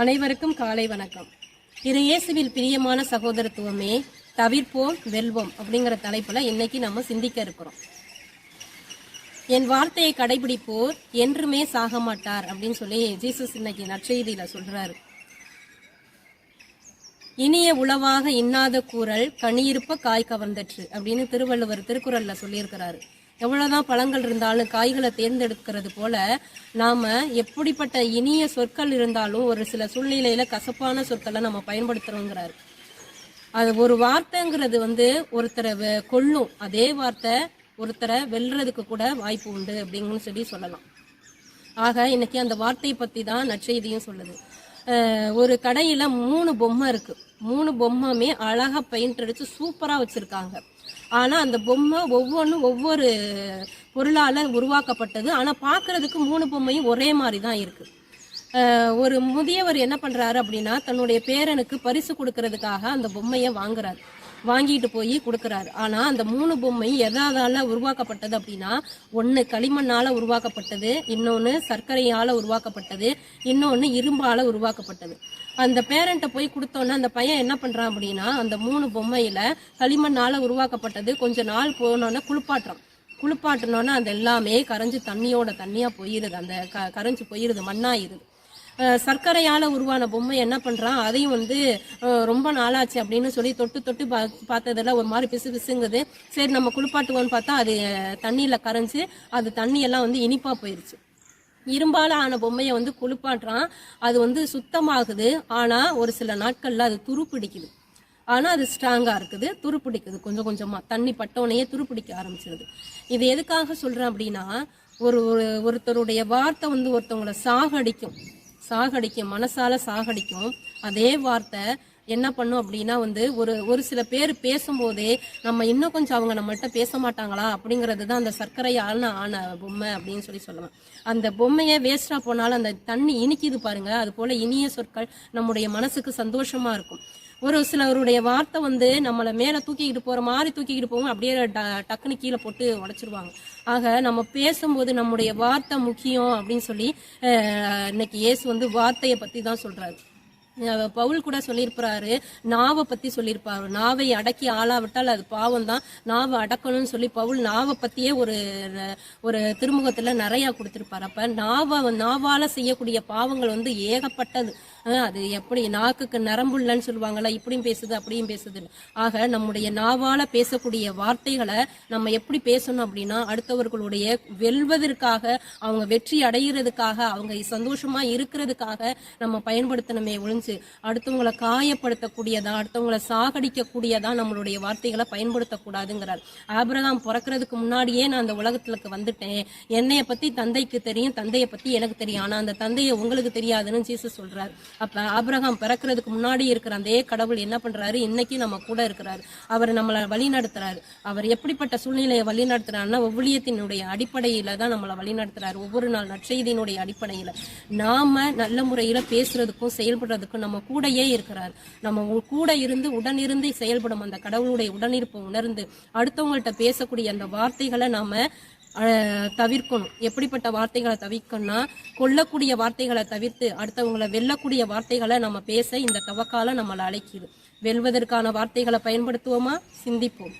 அனைவருக்கும் காலை வணக்கம். திரு இயேசுவில் பிரியமான சகோதரத்துவமே தவிர்ப்போம் வெல்வோம் அப்படிங்கிற தலைப்புல இன்னைக்கு நம்ம சிந்திக்க இருக்கிறோம். என் வார்த்தையை கடைபிடிப்போர் என்றுமே சாக மாட்டார் அப்படின்னு சொல்லி ஜீசஸ் இன்னைக்கு நற்செய்தியில சொல்றாரு. இனிய உளவாக இன்னாத கூறல் கனியிருப்ப காய் கவர்ந்தற்று அப்படின்னு திருவள்ளுவர் திருக்குறள்ல சொல்லியிருக்கிறாரு. எவ்வளவுதான் பழங்கள் இருந்தாலும் காய்களை தேர்ந்தெடுக்கிறது போல நாம எப்படிப்பட்ட இனிய சொற்கள் இருந்தாலும் ஒரு சில சூழ்நிலையில கசப்பான சொற்களை நம்ம பயன்படுத்துறோங்கிறாரு. அது ஒரு வார்த்தைங்கிறது வந்து ஒருத்தரை வெ- கொல்லும். அதே வார்த்தை ஒருத்தரை வெல்றதுக்கு கூட வாய்ப்பு உண்டு அப்படின்னு சொல்லி சொல்லலாம். ஆக இன்னைக்கு அந்த வார்த்தையை பத்தி தான் நற்செய்தியும் சொல்லுது. ஒரு கடையில் மூணு பொம்மை இருக்குது மூணு பொம்மையுமே அழகாக பெயிண்ட் அடித்து சூப்பராக வச்சுருக்காங்க. ஆனால் அந்த பொம்மை ஒவ்வொன்றும் ஒவ்வொரு பொருளால் உருவாக்கப்பட்டது. ஆனால் பார்க்குறதுக்கு மூணு பொம்மையும் ஒரே மாதிரி தான் இருக்குது ஒரு முதியவர் என்ன பண்ணுறாரு அப்படின்னா தன்னுடைய பேரனுக்கு பரிசு கொடுக்கறதுக்காக அந்த பொம்மையை வாங்குறாரு. வாங்கிட்டு போய் கொடுக்குறாரு. ஆனால் அந்த மூணு பொம்மை எதாதால உருவாக்கப்பட்டது அப்படின்னா ஒன்று களிமண்ணால் உருவாக்கப்பட்டது இன்னொன்று சர்க்கரையால் உருவாக்கப்பட்டது இன்னொன்று இரும்பால் உருவாக்கப்பட்டது. அந்த பேரண்ட்டை போய் கொடுத்தோன்னே அந்த பையன் என்ன பண்ணுறான் அப்படின்னா அந்த மூணு பொம்மையில் களிமண்ணால் உருவாக்கப்பட்டது கொஞ்ச நாள் போனோன்னே குளிப்பாட்டுறான். குளிப்பாட்டினோன்னா அந்த எல்லாமே கரைஞ்சி தண்ணியோட தண்ணியாக போயிருது. அந்த க கரைஞ்சி போயிருது மண்ணாயிருது. சர்க்கரையால் உருவான பொம்மை என்ன பண்ணுறான் அதையும் வந்து ரொம்ப நாளாச்சு அப்படின்னு சொல்லி தொட்டு தொட்டு பா பார்த்ததெல்லாம் ஒரு மாதிரி பிசு பிசுங்குது. சரி நம்ம குளிப்பாட்டுவோன்னு பார்த்தா அது தண்ணியில் கரைஞ்சி அது தண்ணியெல்லாம் வந்து இனிப்பாக போயிடுச்சு இரும்பால ஆன பொம்மையை வந்து குளிப்பாட்டுறான். அது வந்து சுத்தமாகுது. ஆனால் ஒரு சில நாட்களில் அது துரு பிடிக்குது அது ஸ்ட்ராங்காக இருக்குது. துரு பிடிக்குது கொஞ்சம். கொஞ்சமாக தண்ணி பட்டோனையே துரு பிடிக்க ஆரம்பிச்சிருது. இது எதுக்காக சொல்கிறேன் அப்படின்னா ஒரு ஒரு- ஒருத்தருடைய வார்த்தை வந்து ஒருத்தவங்களை சாகடிக்கும். சாகடிக்கும் மனசால சாகடிக்கும். அதே வார்த்தை என்ன பண்ணும் அப்படின்னா வந்து ஒரு ஒரு சில பேர் பேசும்போதே நம்ம இன்னும் கொஞ்சம் அவங்க நம்மகிட்ட பேச மாட்டாங்களா? அப்படிங்கிறது தான் அந்த சர்க்கரை ஆன பொம்மை அப்படின்னு சொல்லி சொல்லுவேன். அந்த பொம்மையை வேஸ்டாக போனாலும் அந்த தண்ணி இனிக்குது பாருங்க. அது போல இனிய சொற்கள் நம்முடைய மனசுக்கு சந்தோஷமா இருக்கும். ஒரு சிலருடைய வார்த்தை வந்து நம்மளை மேலே தூக்கிக்கிட்டு போகிற மாதிரி தூக்கிக்கிட்டு போவோம் அப்படியே ட- டக்குன்னு கீழே போட்டு உடச்சிருவாங்க. ஆக நம்ம பேசும்போது நம்முடைய வார்த்தை முக்கியம் அப்படின்னு சொல்லி இன்னைக்கு இயேசு வந்து வார்த்தையை பற்றி தான் சொல்கிறாரு பவுல் கூட சொல்லியிருப்பாரு நாவை பத்தி சொல்லியிருப்பாரு. நாவை அடக்கி ஆளாவிட்டால் அது பாவம் தான் நாவை அடக்கணும்னு சொல்லி பவுல் நாவை பத்தியே ஒரு ஒரு திருமுகத்துல நிறைய கொடுத்துருப்பாரு. அப்ப நாவை நாவால செய்யக்கூடிய பாவங்கள் வந்து ஏகப்பட்டது. அது எப்படி நாக்குக்கு நரம்புள்ளன்னு சொல்லுவாங்கல்ல இப்படியும் பேசுது அப்படியும் பேசுது ஆக நம்முடைய நாவால பேசக்கூடிய வார்த்தைகளை நம்ம எப்படி பேசணும் அப்படின்னா அடுத்தவர்களுடைய வெல்வதற்காக அவங்க வெற்றி அடைகிறதுக்காக அவங்க சந்தோஷமா இருக்கிறதுக்காக நம்ம பயன்படுத்தணுமே ஒழிஞ்சு அடுத்தவங்களை காயப்படுத்தக்கூடியதா அடுத்தவங்களை சாகடிக்கக்கூடியதா நம்மளுடைய வார்த்தைகளை பயன்படுத்தக்கூடாதுங்கிறார். ஆபிரகாம் பிறக்கிறதுக்கு முன்னாடியே நான் அந்த உலகத்துக்கு வந்துட்டேன். என்னைய பத்தி தந்தைக்கு தெரியும் தந்தையை பத்தி எனக்கு தெரியும். ஆனா அந்த தந்தையை உங்களுக்கு தெரியாதுன்னு ஜீசஸ் சொல்றாரு. அப்ப ஆபிரகாம் பிறக்கிறதுக்கு முன்னாடி இருக்கிற அதே கடவுள் என்ன பண்றாரு? இன்னைக்கு நம்ம கூட இருக்கிறாரு. அவர் நம்மளை வழி நடத்துறாரு அவர் எப்படிப்பட்ட சூழ்நிலையை வழி நடத்துறாருன்னா ஒவ்வொழியத்தினுடைய அடிப்படையில் தான் நம்மளை வழி நடத்துறாரு ஒவ்வொரு நாள் நற்செய்தியினுடைய அடிப்படையில. நாம நல்ல முறையில பேசுறதுக்கும் செயல்படுறதுக்கும் நம்ம கூடயே இருக்கிறார். நம்ம உ- கூட இருந்து உடனிருந்து செயல்படும் அந்த கடவுளுடைய உடனிருப்பை உணர்ந்து அடுத்தவங்கள்ட்ட பேசக்கூடிய அந்த வார்த்தைகளை நாம தவிர்க்கணும். எப்படிப்பட்ட வார்த்தைகளை தவிர்க்கணும்னா கொல்லக்கூடிய வார்த்தைகளை தவிர்த்து அடுத்தவங்களை வெல்லக்கூடிய வார்த்தைகளை நம்ம பேச இந்த தவக்கால நம்மளை அழைக்கிது. வெல்வதற்கான வார்த்தைகளை பயன்படுத்துவோமா? சிந்திப்போம்.